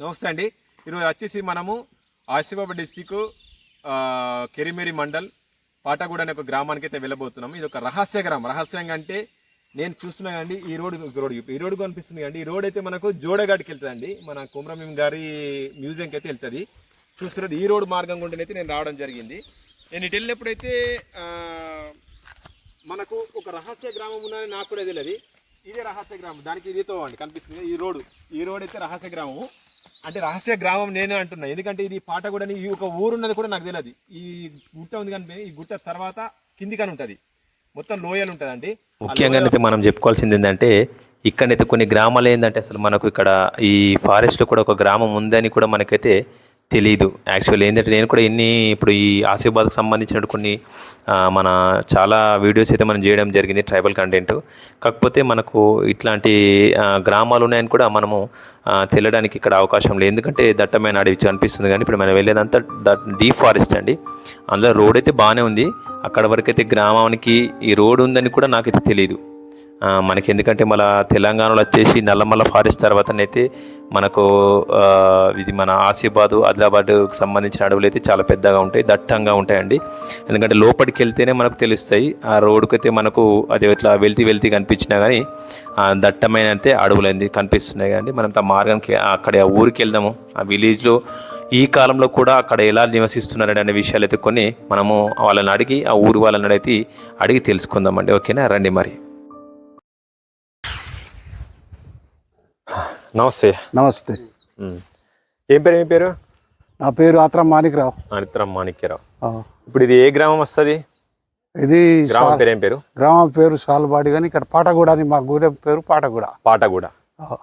నమస్తే అండి. ఈరోజు వచ్చేసి మనము ఆసిఫాబాద్ డిస్టిక్ కెరిమేరి మండల్ పాటగూడ అనే ఒక గ్రామానికి అయితే వెళ్ళబోతున్నాము. ఇది ఒక రహస్య గ్రామం. రహస్యంగా అంటే నేను చూస్తున్నా అండి ఈ రోడ్ రోడ్ ఈ రోడ్ కనిపిస్తుంది అండి ఈ రోడ్ అయితే మనకు జోడగాడికి వెళ్తుందండి. మన కుమ్రమీం గారి మ్యూజియంకి అయితే వెళ్తుంది. చూస్తున్నది ఈ రోడ్ మార్గం గుండెనైతే నేను రావడం జరిగింది. నేను ఇటు వెళ్ళినప్పుడైతే మనకు ఒక రహస్య గ్రామం ఉందని నాకు కూడా తెలియదు. ఇదే రహస్య గ్రామం. దానికి ఇదితో అండి కనిపిస్తుంది. ఈ రోడ్డు ఈ రోడ్ అయితే రహస్య గ్రామము. అంటే రహస్య గ్రామం నేనే అంటున్నా. ఎందుకంటే ఇది పాటగూడని ఈ ఒక ఊరు ఉన్నది కూడా నాకు తెలియదు ఈ గుట్ట ఉంది కానీ ఈ గుట్ట తర్వాత కిందికని ఉంటుంది. మొత్తం లోయలు ఉంటుందండి. ముఖ్యంగా అయితే మనం చెప్పుకోవాల్సింది ఏంటంటే ఇక్కడైతే కొన్ని గ్రామాలు ఏంటంటే అసలు మనకు ఇక్కడ ఈ ఫారెస్ట్లో కూడా ఒక గ్రామం ఉందని కూడా మనకైతే తెలియదు యాక్చువల్ ఏంటంటే నేను కూడా ఎన్ని ఇప్పుడు ఈ ఆసిఫాబాద్కి సంబంధించిన కొన్ని మన చాలా వీడియోస్ అయితే మనం చేయడం జరిగింది ట్రైబల్ కంటెంట్ కాకపోతే మనకు ఇట్లాంటి గ్రామాలు ఉన్నాయని కూడా మనము తెలియడానికి ఇక్కడ అవకాశం లేదు. ఎందుకంటే దట్టమైన అడవి అనిపిస్తుంది కానీ ఇప్పుడు మనం వెళ్ళేదంతా దట్ డీప్ ఫారెస్ట్ అండి. అందులో రోడ్ అయితే బాగానే ఉంది. అక్కడ వరకు అయితే గ్రామానికి ఈ రోడ్ ఉందని కూడా నాకైతే తెలియదు మనకి ఎందుకంటే మన తెలంగాణలో వచ్చేసి నల్లమల్ల ఫారెస్ట్ తర్వాతనైతే మనకు ఇది మన ఆసిఫాబాదు ఆదిలాబాద్కు సంబంధించిన అడవులు అయితే చాలా పెద్దగా ఉంటాయి దట్టంగా ఉంటాయండి. ఎందుకంటే లోపలికి వెళ్తేనే మనకు తెలుస్తాయి ఆ రోడ్డుకి అయితే మనకు అది ఇట్లా వెళ్తీ వెళ్తీ కనిపించినా కానీ ఆ దట్టమైన అయితే అడవులు అనేది కనిపిస్తున్నాయి కానీ మనం ఆ మార్గంకి అక్కడ ఆ ఊరికి వెళ్దాము ఆ విలేజ్లో ఈ కాలంలో కూడా అక్కడ ఎలా నివసిస్తున్నారని అనే విషయాలు అయితే కొన్ని మనము వాళ్ళని అడిగి ఆ ఊరు వాళ్ళని అడిగి అడిగి తెలుసుకుందామండి. ఓకేనా? రండి మరి. నమస్తే. నమస్తే. ఏం పేరు ఏం పేరు? నా పేరు ఆత్రం మాణిక్రావు అనితరం మాణిక్యరావు. ఇప్పుడు ఇది ఏ గ్రామం వస్తుంది? ఇది గ్రామం పేరు ఏం పేరు? గ్రామం పేరు సాల్బాడి కానీ ఇక్కడ పాటగూడ అని మా గూడెం పేరు పాటగూడ. పాటగూడ.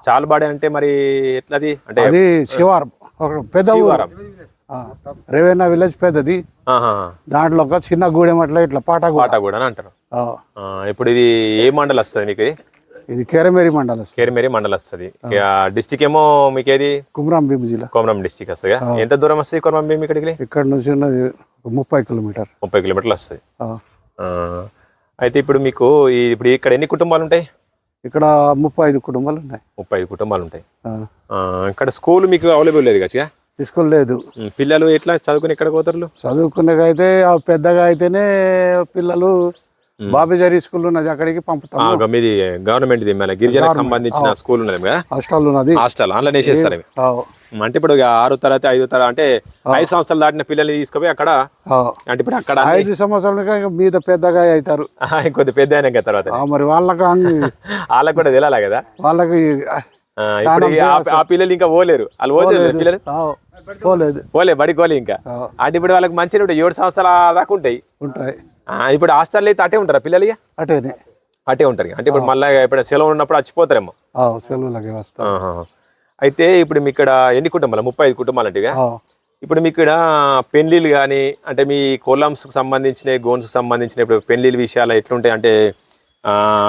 చాలుబాడి అంటే మరి ఎట్లది? అంటే అది శివారం. ఒక పెద్ద ఊరు శివారం. ఆ, రేవెన్న విలేజ్ పెద్దది. ఆహా, దాంట్లో ఒక చిన్న గూడెం అట్లా ఇట్లా పాటగూడ. పాటగూడ అని అంటారు. ఇప్పుడు ఇది ఏ మండల్ వస్తుంది మీకు ఇది? కేరమేరి మండలం కేరిమేరి మండల్ వస్తుంది. డిస్టిక్ ఏమో మీకు ఏది కుమ్రాం భీమ్ జిల్లా. కోమరం డిస్టిక్ వస్తుంది ఎంత దూరం వస్తుంది కోమరం భీమ్ ఇక్కడికి? ఇక్కడ నుంచి ఉన్నది ముప్పై కిలోమీటర్. ముప్పై కిలోమీటర్లు వస్తుంది. అయితే ఇప్పుడు మీకు ఇప్పుడు ఇక్కడ ఎన్ని కుటుంబాలు ఉంటాయి? ఇక్కడ ముప్పై ఐదు కుటుంబాలు ఉన్నాయి. ముప్పై ఐదు కుటుంబాలు ఉంటాయి. ఇక్కడ స్కూల్ మీకు అవైలబుల్ లేదు కదా స్కూల్ లేదు. పిల్లలు ఎట్లా చదువుకుని ఎక్కడ పోతారు? చదువుకునేకైతే పెద్దగా అయితేనే పిల్లలు బాబేజరీ స్కూల్ ఉన్నది అక్కడికి పంపుతాము. మీది గవర్నమెంట్ మన గిరిజనకు సంబంధించిన స్కూల్ ఉన్నది హాస్టల్ ఉన్నది. హాస్టల్ అందులో వేసేస్తారు అంటే ఇప్పుడు ఆరు తరగతి ఐదు తరగతి అంటే ఐదు సంవత్సరాలు దాటిన పిల్లల్ని తీసుకుపోయి అక్కడ. అంటే ఇప్పుడు అక్కడ ఐదు సంవత్సరాలుగా ఇంకా మీద పెద్దగా అవుతారు. కొద్ది పెద్ద అయినాక తర్వాత. మరి వాళ్ళకి వాళ్ళకి కూడా తెలియాలి కదా? వాళ్ళకి ఆ, పిల్లలు ఇంకా పోలేరు. వాళ్ళు పోలేరు పిల్లలు? పోలేదు. పోలే బడికి పోలే ఇంకా. అంటే ఇప్పుడు వాళ్ళకి మంచిగా ఉంటాయి. ఏడు సంవత్సరాల దాకా ఉంటాయి. ఉంటాయి. ఆ, ఇప్పుడు హాస్టల్ అయితే అటే ఉంటారా పిల్లలు అటేనే. అటే ఉంటారు. అంటే ఇప్పుడు మళ్ళీ ఇప్పుడు సెలవు ఉన్నప్పుడు సెలవులకి వస్తాం ఆహా. అయితే ఇప్పుడు మీ ఇక్కడ ఎన్ని కుటుంబాలు? ముప్పై ఐదు కుటుంబాలు అంటే ఇప్పుడు మీ ఇక్కడ పెళ్ళిళ్ళు కానీ అంటే మీ కోలమ్స్కి సంబంధించిన గోన్స్కి సంబంధించిన ఇప్పుడు పెళ్ళిళ్ళ విషయాలు ఎట్లుంటాయి? అంటే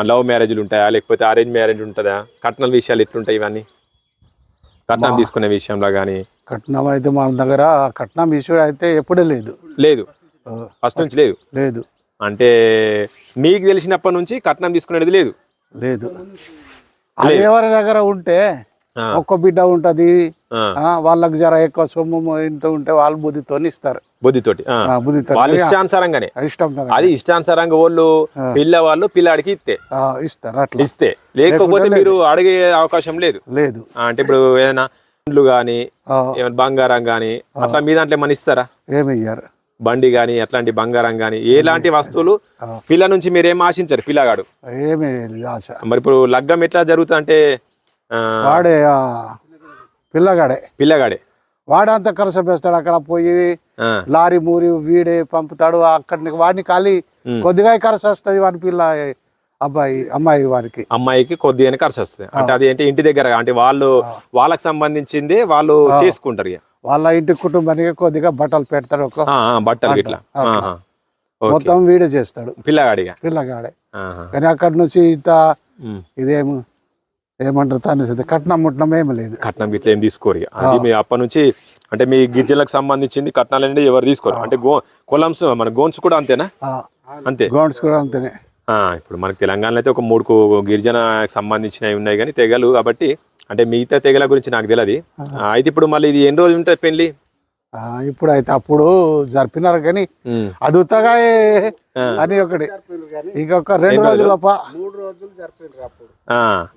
లవ్ మ్యారేజ్లు ఉంటాయా? లేకపోతే అరేంజ్ మ్యారేజ్ ఉంటుందా? కట్నాల విషయాలు ఎట్లుంటాయి ఇవన్నీ? కట్నం తీసుకునే విషయంలో కానీ కట్నం అయితే మన దగ్గర కట్నం ఇష్యూ అయితే ఎప్పుడే లేదు. లేదు. ఫస్ట్ నుంచి లేదు. లేదు. అంటే మీకు తెలిసినప్పటి నుంచి కట్నం తీసుకునేది లేదు. లేదు. ఎవరి దగ్గర ఉంటే. ఒక్క బిడ్డ ఉంటది వాళ్ళకి జర ఎక్కువ సొమ్ము ఇంత ఉంటే వాళ్ళు బుద్ధితో ఇస్తారు. బుద్ధితోటి బుద్ధితో వాళ్ళ ఇష్టానుసారంగానే. ఇష్టం అది ఇష్టానుసారంగా వాళ్ళు పిల్లవాళ్ళు పిల్లాడికి ఇస్తే. ఇస్తారు అట్లా. ఇస్తే. లేకపోతే మీరు అడిగే అవకాశం లేదు. లేదు. అంటే ఇప్పుడు ఏదైనా ఇండ్లు కానీ ఏమైనా బంగారం కానీ అట్లా మీ దాంట్లో ఏమైనా ఇస్తారా? ఏమి ఇయ్యరు. బండి కానీ అట్లాంటి బంగారం కానీ ఎలాంటి వస్తువులు పిల్ల నుంచి మీరు ఏం ఆశించారు పిల్లగాడు? ఏమీ ఆశ. మరి ఇప్పుడు లగ్గం ఎట్లా జరుగుతుంది అంటే వాడే పిల్లగాడే. పిల్లగాడే. వాడే అంత ఖర్చు వేస్తాడు అక్కడ పోయి లారీ మూరి వీడే పంపుతాడు అక్కడ వాడిని ఖాళీ కొద్దిగా ఖర్చు వస్తుంది వాని పిల్ల అబ్బాయి అమ్మాయి వారికి. అమ్మాయికి కొద్దిగా ఖర్చు వస్తుంది అంటే అది ఏంటి ఇంటి దగ్గర అంటే వాళ్ళు వాళ్ళకి సంబంధించింది వాళ్ళు చేసుకుంటారు. వాళ్ళ ఇంటి కుటుంబానికి కొద్దిగా బట్టలు పెడతాడు ఒక బట్టలు ఇట్లా. మొత్తం వీడే చేస్తాడు. పిల్లగాడిగా. పిల్లగాడే. కానీ అక్కడ నుంచి ఇంత ఉమ్. ఏమంటారు? తను కట్నం ముట్నం ఏమి లేదు. కట్నం ఇట్లా ఏం తీసుకోరు. అది మీ అప్ప నుంచి అంటే మీ గిరిజనులకు సంబంధించింది కట్నాలు అనేది ఎవరు తీసుకోరు. అంటే గో కొలమ్స్ మన గోన్స్ కూడా అంతేనా? ఆ, అంతే. గౌండ్స్ కూడా అంతేనే. ఇప్పుడు మనకి తెలంగాణలో అయితే ఒక మూడు గిరిజనకు సంబంధించినవి ఉన్నాయి కానీ తెగలు కాబట్టి అంటే మిగతా తెగల గురించి నాకు తెలియదు అయితే ఇప్పుడు మళ్ళీ ఇది ఎన్ని రోజులు ఉంటుంది పెళ్ళి ఇప్పుడు అయితే అప్పుడు జరిపినారు కానీ. అది ఉత్తగా అని ఒకటి. ఇంకొక రెండు రోజుల? మూడు రోజులు జరిపిండ్రు అప్పుడు.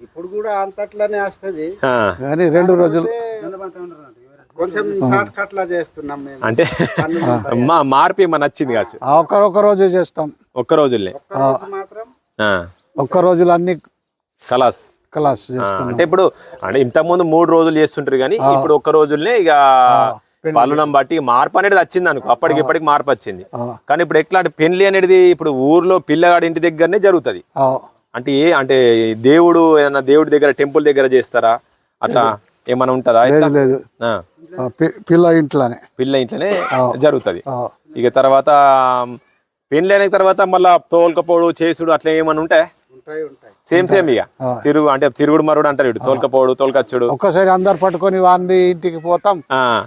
ఇప్పుడు కూడా అంతట్లోనే వస్తుంది. కానీ రెండు రోజులు కొంచెం షార్ట్ కట్ లా చేస్తున్నాం మేము. అంటే మా మార్పు ఏమన్నా నచ్చింది కావచ్చు? ఒక్క ఒక్క రోజే చేస్తాం. ఒక్క రోజుల్లే ఒక్క రోజు మాత్రం ఆ, ఒక్క రోజులు అన్ని కలాస్. క్లాస్ అంటే ఇప్పుడు అంటే ఇంత ముందు మూడు రోజులు చేస్తుంటారు కానీ ఇప్పుడు ఒక్క రోజులనే ఇక పలునం బట్టి మార్పు అనేది వచ్చింది అనుకో. అప్పటికి ఇప్పటికి మార్పు వచ్చింది. కానీ ఇప్పుడు ఎట్లా అంటే పెళ్ళి అనేది ఇప్పుడు ఊర్లో పిల్లగాడి ఇంటి దగ్గరనే జరుగుతుంది. ఆ, అంటే ఏ అంటే దేవుడు ఏదన్నా దేవుడి దగ్గర టెంపుల్ దగ్గర చేస్తారా? అట్లా ఏమైనా ఉంటుందా? లేదు పిల్ల ఇంట్లోనే. పిల్ల ఇంట్లోనే జరుగుతుంది. ఇక తర్వాత పెళ్ళి అయిన తర్వాత మళ్ళా తోలుకపోడు చేసుడు అట్లా ఏమైనా ఉంటాయి? సేమ్ సేమ్ ఇక. తిరుగు అంటే తిరుగుడు మరుడు అంటారు ఇటు తోలుకపోడు తోలుకచ్చుడు. ఒక్కసారి అందరు పట్టుకొని వాంది ఇంటికి పోతాం.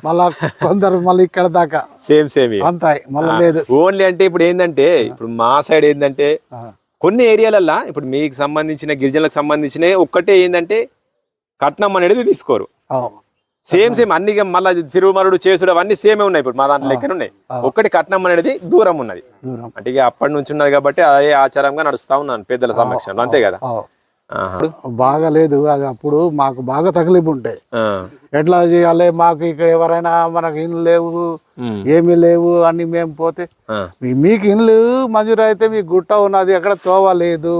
మళ్ళా కొందరు మళ్ళీ ఇక్కడ దాకా. సేమ్ సేమ్ ఇక. అంతాయి. మళ్ళీ లేదు. ఓన్లీ అంటే ఇప్పుడు ఏంటంటే ఇప్పుడు మా సైడ్ ఏంటంటే కొన్ని ఏరియాలల్లో ఇప్పుడు మీకు సంబంధించిన గిరిజనులకు సంబంధించిన ఒక్కటే ఏంటంటే కట్నం అనేది తీసుకోరు. సేమ్ సేమ్ అన్ని మళ్ళీ తిరుమరుడు చేసుడు అవన్నీ సేమే ఉన్నాయి. ఇప్పుడు మా దాంట్లో లెక్కన ఉన్నాయి. ఒక్కటి కట్నం అనేది దూరం ఉన్నది. అంటే ఇక అప్పటి నుంచి ఉన్నది కాబట్టి అదే ఆచారంగా నడుస్తా ఉన్నాను పెద్దల సమక్షంలో. అంతే కదా. బాగా లేదు అది అప్పుడు మాకు బాగా తగిలిపు ఉంటాయి. ఎట్లా చేయాలి? మాకు ఇక్కడ ఎవరైనా మనకు ఇండ్లు లేవు. ఏమీ లేవు అని మేము పోతే మీకు ఇండ్లు మంజూరు అయితే మీకు గుట్ట ఉన్నది ఎక్కడ తోవ లేదు.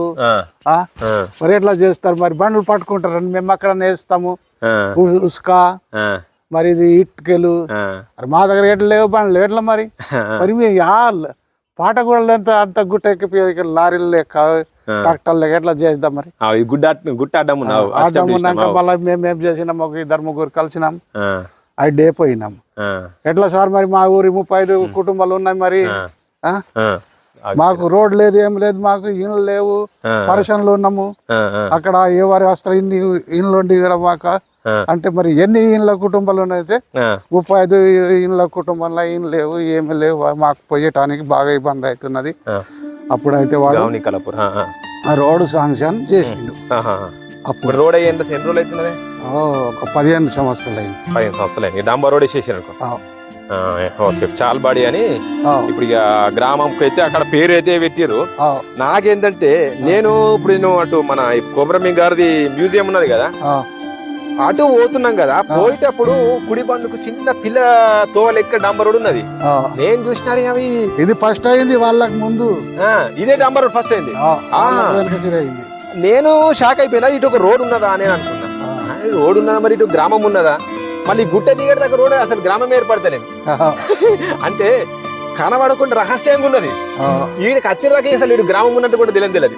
మరి ఎట్లా చేస్తారు? మరి బండ్లు పట్టుకుంటారని మేము అక్కడ నేస్తాము. ఉసుక. మరి ఇది ఇటుకలు. మరి మా దగ్గర ఎట్లా లేవు బండ్లు? ఎట్లా మరి? మరి మేము పాట కూడా అంత గుట్ట ఎక్కి లారీలు లెక్క ట్రాక్టర్ లెక్క ఎట్లా చేద్దాం మరి గుడ్డ గుట్ట అడ్డం ఉన్నాక మళ్ళీ మేము ఏం చేసినాం ఒక ఇద్దరు ముగ్గురు కలిసినాం. అవి డే పోయినాం. ఎట్లా సార్ మరి మా ఊరి ముప్పై ఐదు కుటుంబాలు ఉన్నాయి మరి. మాకు రోడ్ లేదు ఏం లేదు మాకు ఇండ్లు లేవు. పరిశ్రమలు ఉన్నాము. అక్కడ ఎవరు వస్తారు ఇన్ని ఇండ్లు ఉండి ఇక్కడ మాకు. అంటే మరి ఎన్ని ఇండ్ల కుటుంబాలు అయితే ఆ. ముప్పై ఐదు ఇండ్ల కుటుంబంలో ఇండ్లు లేవు ఏమి లేవు మాకు పోయటానికి బాగా ఇబ్బంది అవుతున్నది. అప్పుడైతే వాడు రోడ్డు శాంక్షన్ చేసిండు. అప్పుడు రోడ్ అయ్యి ఎన్ని రోజులు అవుతున్నది? ఓ, ఒక పదిహేను సంవత్సరాలు అయింది. పదిహేను సంవత్సరాలు అయింది. డాంబర్ రోడ్ వేసేసారు ఓకే చాల్బాడి అని ఇప్పుడు ఇక గ్రామంకి అయితే అక్కడ పేరు అయితే పెట్టారు నాకేంటంటే నేను ఇప్పుడు నేను అటు మన కొమరమి గారిది మ్యూజియం ఉన్నది కదా అటు పోతున్నాం కదా పోయేటప్పుడు కుడి బందుకు చిన్న పిల్ల తోవ లెక్క డాంబర్ ఉన్నది. నేను చూసినారు అవి. ఇది ఫస్ట్ అయింది వాళ్ళకి ముందు. ఇదే డాంబర్ ఫస్ట్ అయింది. నేను షాక్ అయిపోయినా ఇటు ఒక రోడ్ ఉన్నదా అని అనుకున్నా. రోడ్ ఉన్నదా మరి ఇటు గ్రామం ఉన్నదా? మళ్ళీ గుట్ట దిగడ దగ్గర రోడ్ అసలు గ్రామం ఏర్పడతలేదు. అంటే కనబడకుండా రహస్యంగా ఉన్నది. ఆ, ఈయనకి వచ్చేదాకా అసలు ఇటు గ్రామం ఉన్నట్టు కూడా తెలియదు తెలియదు.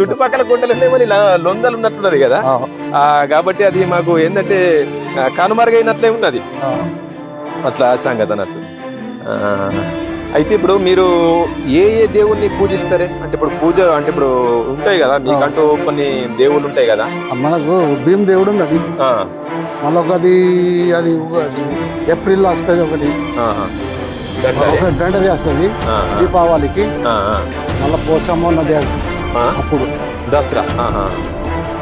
చుట్టుపక్కల గుంటలు ఉన్నాయి మరి లొందలు ఉన్నట్టున్నది కదా. కాబట్టి అది మాకు ఏంటంటే కనుమరుగైనట్లే ఉన్నది. అట్లా సంగతి అన్నట్లు ఆ, అయితే ఇప్పుడు మీరు ఏ ఏ దేవుణ్ణి పూజిస్తారే? అంటే ఇప్పుడు పూజ అంటే ఇప్పుడు ఉంటాయి కదా మీకంటూ కొన్ని దేవుళ్ళు ఉంటాయి కదా. మనకు భీమ్ దేవుడు ఉన్నది మళ్ళీ ఒకటి అది. ఏప్రిల్లో వస్తుంది ఒకటి. గంటది వస్తుంది. దీపావళికి మళ్ళీ పోసమ్మ ఉన్నది. అప్పుడు. దసరా.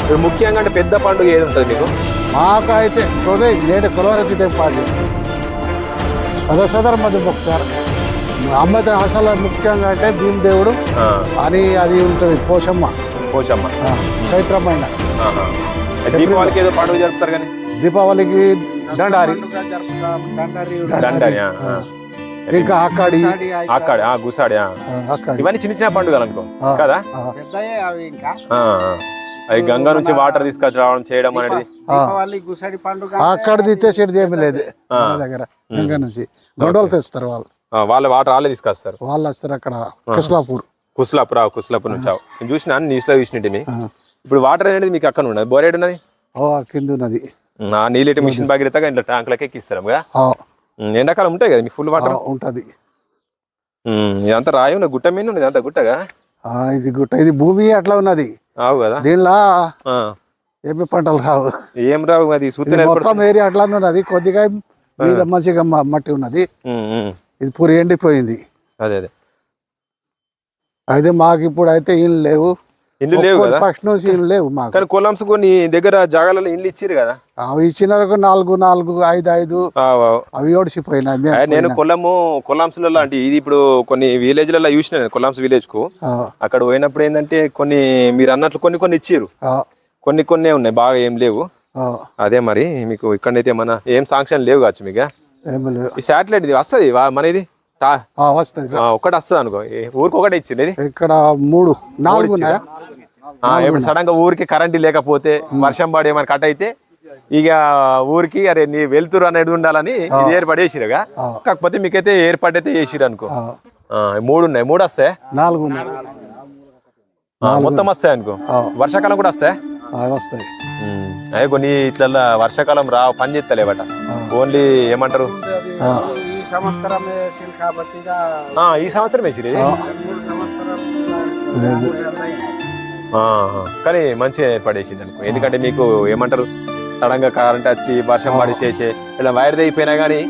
ఇప్పుడు ముఖ్యంగా అంటే పెద్ద పండుగ ఏది ఉంటుంది మీకు? మాకు అయితే కొదే నేడు కొలవరచి టైం పాటి సదా సదర మధ్య మొక్కుతారు అమ్మాయి అసలు ముఖ్యంగా అంటే భీమ్ దేవుడు ఆ, అని అది ఉంటుంది పోషమ్మ. పోచమ్మ ఆ, చైత్రమైన. ఆహా. దీపావళికి ఏదో పండుగ జరుపుతారు కానీ? దీపావళికి దండారి. దండరి. ఇంకా అక్కడి అక్కడ ఆ గుసాడి ఆ. అక్కడి ఇవన్నీ చిన్న చిన్న పండుగలు అనుకో. కదా? అవి ఇంకా. ఆ, ఆ. అవి గంగా నుంచి వాటర్ తీసుకొచ్చి రావడం చేయడం అనేది. దీపావళి గుసడి పండుగ అక్కడిది తెచ్చేది ఏమి లేదు. దగ్గర ఇంకా నుంచి. గొడవలు తెస్తారు వాళ్ళు. వాళ్ళ వాటర్ వాళ్ళే తీసుకొస్తారు. వాళ్ళు వస్తారు అక్కడ కిస్లాపూర్. కుస్లాపురా కుస్లాపూర్ నుంచి. నేను చూసిన న్యూస్లో చూసినట్టు. ఇప్పుడు వాటర్ అనేది మీకు అక్కడ ఉన్నది? బోరేడు ఉన్నది కింద ఉన్నది. ఆ నీళ్ళటి మిషన్ భగీరథగా ఇంట్లో ట్యాంకులకి ఎక్కిస్తారు కదా? ఎండాకాలం ఉంటాయి కదా మీకు ఫుల్ వాటర్? ఉంటది. ఇదంతా రాయి ఉన్నది గుట్ట మీద ఉన్నది అంతా గుట్టగా? ఇది గుట్ట ఇది భూమి అట్లా ఉన్నది. ఆవు కదా? దీనిలో. ఏమి పంటలు రావు. ఏం రావు అది మొత్తం ఏరియా అట్లానే ఉన్నది కొద్దిగా మంచిగా మట్టి ఉన్నది. ఇది పూరి ఎండిపోయింది. అదే అదే. అయితే మాకు ఇప్పుడు అయితే ఇల్లు లేవు. ఇల్లు లేవు కదా? ఫస్ట్ నుంచి ఇల్లు లేవు మాకు. కానీ కొలాంస్ కొన్ని దగ్గర జాగాలలో ఇల్లు ఇచ్చిరు కదా? అవి ఇచ్చిన నాలుగు నాలుగు ఐదు ఐదు. అవి ఓడిసిపోయినాయి నేను కొల్లము కొల్లాంస్లలో అంటే ఇది ఇప్పుడు కొన్ని విలేజ్లలో చూసిన నేను కొల్లాంస్ విలేజ్కు అక్కడ పోయినప్పుడు ఏంటంటే కొన్ని మీరు అన్నట్లు కొన్ని కొన్ని ఇచ్చిర్రు. ఆ, కొన్ని కొన్ని ఉన్నాయి బాగా ఏం లేవు. అదే మరి మీకు ఇక్కడైతే మన ఏం సాంక్షన్ లేవు కావచ్చు మీకు? ఈ శాటిలైట్ ఇది వస్తుంది మన ఇది? టా ఆ, వస్తాయి ఆ, ఒక్కటి వస్తుంది అనుకో. ఊరికి ఒకటే ఇచ్చింది ఇది? ఇక్కడ మూడు నాలుగు ఇప్పుడు సడన్గా ఊరికి కరెంట్ లేకపోతే వర్షం పడి ఏమైనా కట్ అయితే ఇక ఊరికి అరే నీ వెళ్తురు అనేది ఉండాలని ఇది ఏర్పడేసిరుగా కాకపోతే మీకైతే ఏర్పాటైతే చేసిరు అనుకో. మూడు ఉన్నాయి. మూడు వస్తాయి? నాలుగు మొత్తం వస్తాయి అనుకో? వర్షాకాలం కూడా వస్తాయి? వస్తాయి అదే కొన్ని ఇట్లా వర్షాకాలం రా పని చేస్తలేవట ఓన్లీ ఏమంటారు? ఈ సంవత్సరం ఈ వేసిరు. కానీ మంచిగా ఏర్పడేసింది అనుకో. ఎందుకంటే మీకు ఏమంటారు? సడన్గా కరెంట్ వచ్చి వర్షం పడి చేసే ఇలా వైర్ తెగిపోయినా కానీ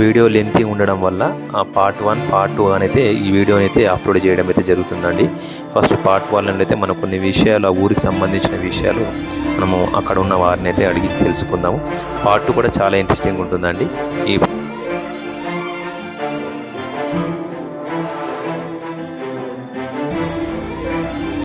వీడియో లెంతీ ఉండడం వల్ల ఆ పార్ట్ వన్ పార్ట్ టూ అయితే ఈ వీడియోని అయితే అప్లోడ్ చేయడం అయితే జరుగుతుందండి. ఫస్ట్ పార్ట్ వన్ అయితే మనం కొన్ని విషయాలు ఆ ఊరికి సంబంధించిన విషయాలు మనము అక్కడ ఉన్న వారిని అయితే అడిగి తెలుసుకుందాము. పార్ట్ టూ కూడా చాలా ఇంట్రెస్టింగ్ ఉంటుందండి. ఈ